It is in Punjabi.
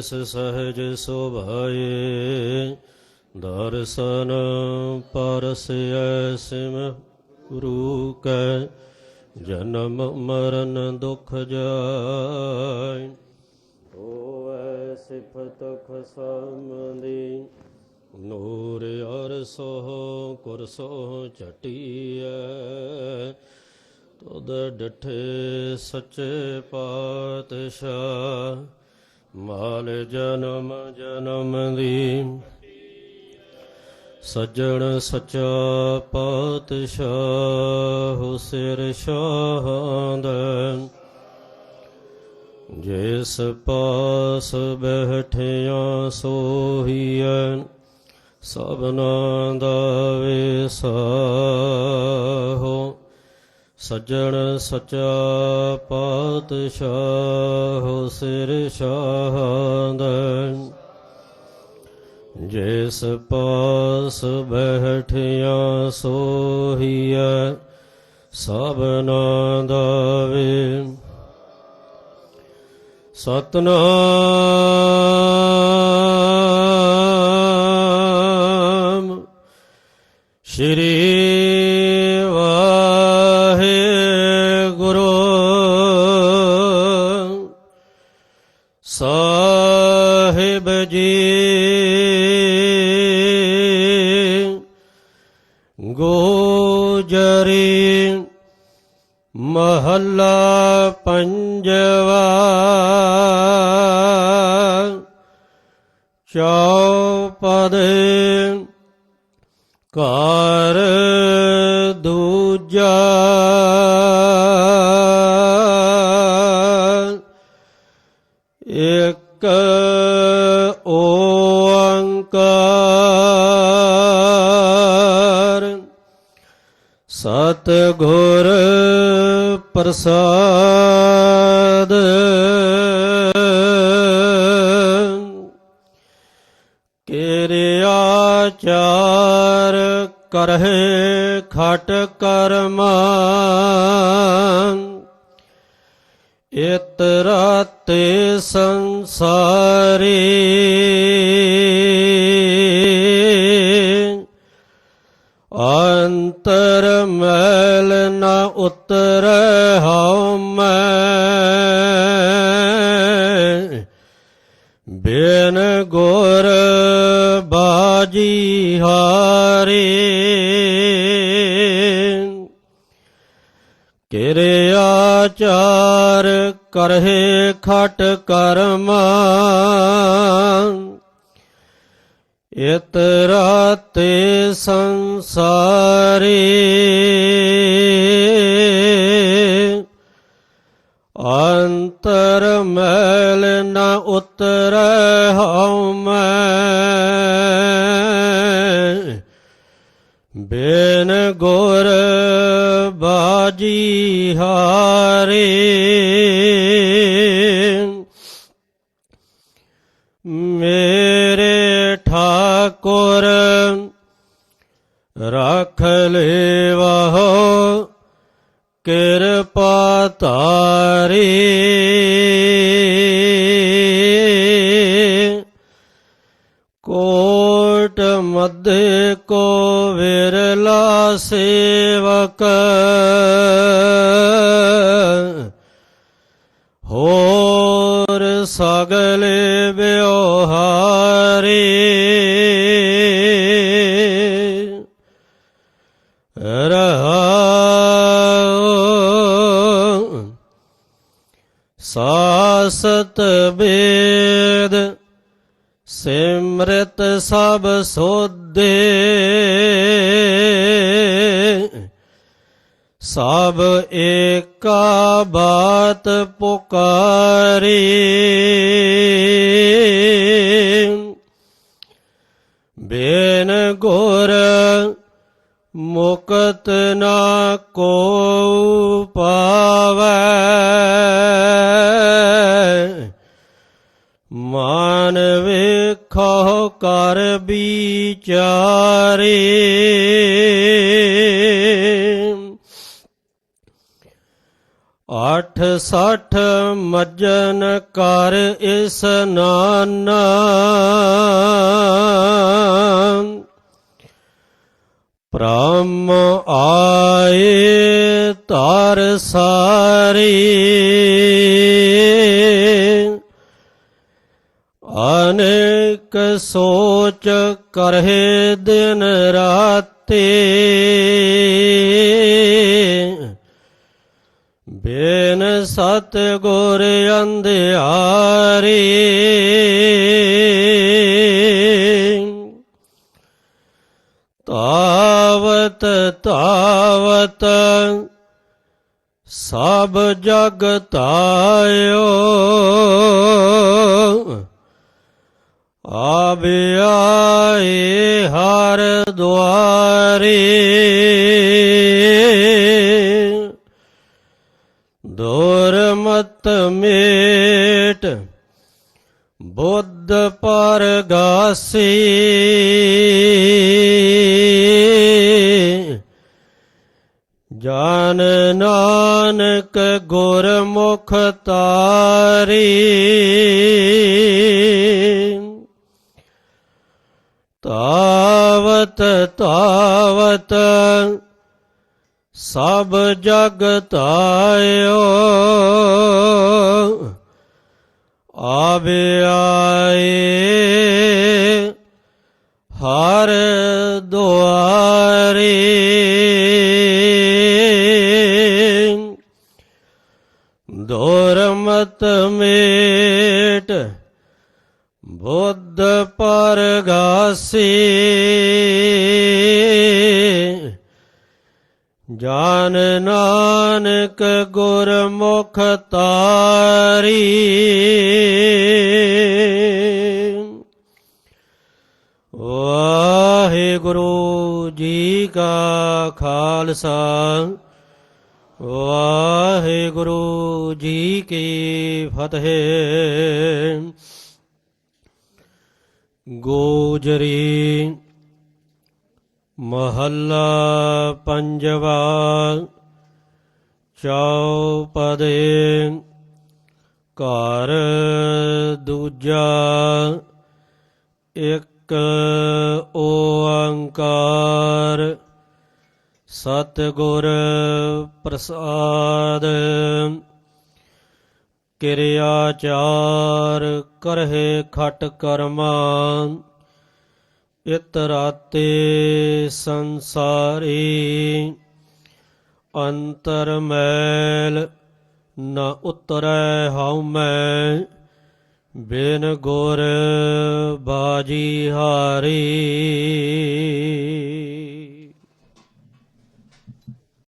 ਤਿਸ ਸਹਜ ਸੁਭਾਏ, ਦਰਸ਼ਨ ਪਰਸਿਐ ਸਿਮ ਗੁਰੂ ਕੈ ਜਨਮ ਮਰਨ ਦੁਖ ਜਾਇ ਹੋਵੈ ਸਿਫਤ ਖਸਮਦੀ ਨੂਰ ਅਰਸੋ ਕੁਰਸੋ ਚਟੀਐ ਤੁਧ ਡਠੇ ਸੱਚੇ ਪਾਤਸ਼ਾਹ ਮਾਲ ਜਨਮ ਜਨਮ ਦੀ। ਸੱਜਣ ਸੱਚਾ ਪਾਤਸ਼ਾਹ ਸਿਰ ਸ਼ਾਹਦ। ਜਿਸ ਪਾਸ ਬਹਿਠਿਆ ਸੋਹੀਐ, ਸਭਨਾ ਦਾ ਵਿਸਾਹੋ ਸੱਜਣ ਸੱਚਾ ਪਾਤਸ਼ਾਹ ਸਿਰ ਸ਼ਾਹਦ ਜਿਸ ਪਾਸ ਬਹਿਠਿਆ ਸੋਹੀਐ ਸਭਨਾ ਦਾ ਸਤਨਾਮ ਸ਼੍ਰੀ ਸਾਹਿਬ ਜੀ। ਗੋਜਰੀ ਮਹੱਲਾ ਪੰਜਵਾ ਚੌਪਦ ਘਰ ਦੂਜਾ ਇੱਕ ਓੰਕਾਰ। ਸਤ ਗੁਰ ਪ੍ਰਸਾਦ। ਕਿਰਿਆ ਚਾਰ ਕਰਹਿ ਖਟ ਕਰਮਾ। ਇਤ ਰਾਤੇ ਸੰਸਾਰੀ। ਅੰਤਰ ਮੈਲ ਨ ਉਤਰ ਹਉ ਮੈਂ। ਬਿਨ ਗੁਰ ਬਾਜੀ ਹਾਰੇ। ਕਿਰਿਆ ਚਾਰ ਕਰਹਿ ਖਟ ਕਰਮ। ਇਤ ਰਾਤੇ ਸੰਸਾਰੀ ਅੰਤਰ ਮੈਲ ਨ ਉਤਰ ਹਉ ਮੈਂ ਬਿਨ ਗੁਰ ਬਾਜੀ ਹਾਰੇ। ਮੇਰੇ ਠਾਕੁਰ ਰਖ ਲੇਵਹੁ ਕਿਰਪਾ ਕੋ ਕੋਟ ਮਧੇ ਕੋ ਵਿਰਲਾ ਸੇਵਕ। ਹੋਰ ਸਗਲੇ ਬਿਵਹਾਰੀ ਅੰਮ੍ਰਿਤ ਸਭ ਸੋਦੇ। ਸਭ ਏਕਾ ਬਾਤ ਪੁਕਾਰੀ। ਬੇਨ ਗੁਰ ਮੁਕਤ ਨਾ ਕੋ ਪਾਵੈ। ਵੇਖੋ ਕਰ ਵਿਚਾਰੇ। ਅੱਠ ਸੱਠ ਮਜਨ ਕਰ ਇਸ ਇਸਨਾਨ ਪ੍ਰਮ ਆਏ ਧਰ ਸਾਰੀ। ਸੋਚ ਕਰਹਿ ਦਿਨ ਰਾਤੇ। ਬੇਨ ਸਤ ਗੁਰ ਅੰਧਿਆਰੀ। ਤਾਵਤ ਤਾਵਤ ਸਭ ਜਗ ਤਾਇਓ। ਆਵੇ ਆਏ ਹਰ ਦੁਆਰੇ। ਦੋਰ ਮਤ ਮੇਟ ਬੁੱਧ ਪਰਗਾਸੀ। ਜਾਨ ਨਾਨਕ ਗੁਰਮੁਖ ਤਾਰੀ। ਤਾਵਤ ਤਾਵਤ ਸਭ ਜਗ ਤਾਇਓ। ਆਵੇ ਆਏ ਹਰ ਦੁਆਰੇ। ਦੁਰਮਤ ਸੇ ਜਾਨ ਨਾਨਕ ਗੁਰਮੁਖ ਤਾਰੀ। ਵਾਹਿਗੁਰੂ ਜੀ ਕਾ ਖਾਲਸਾ। ਵਾਹਿਗੁਰੂ ਜੀ ਕੀ ਫਤਿਹ। ਗੋਜਰੀ ਮਹੱਲਾ ਪੰਜਵਾ ਚੌਪਦੇ ਘਰ ਦੂਜਾ ਇੱਕ ਓੰਕਾਰ ਸਤਿਗੁਰ ਪ੍ਰਸਾਦ ਕਿਰਿਆਚਾਰ ਕਰਹਿ ਖਟ ਕਰਮਾ, ਇਤ ਰਾਤੇ ਸੰਸਾਰੀ। ਅੰਤਰ ਮੈਲ ਨ ਉਤਰੈ ਹਉ ਮੈਂ, ਬਿਨ ਗੁਰ ਬਾਜੀ ਹਾਰੀ।